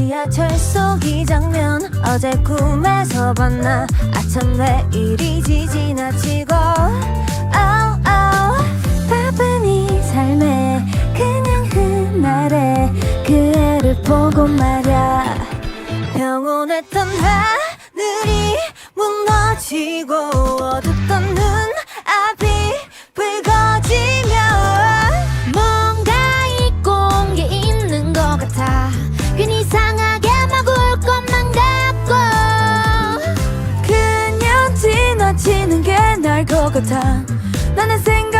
지하철 속 이 장면. 어제 꿈에서 봤나? 아참 왜 이리 지 지나치고. oh, oh. 바쁜 이 삶에 그냥 흔하래 그 애를 보고 말야. 평온했던 하늘이 무너지고 것 같아. 나는 질색이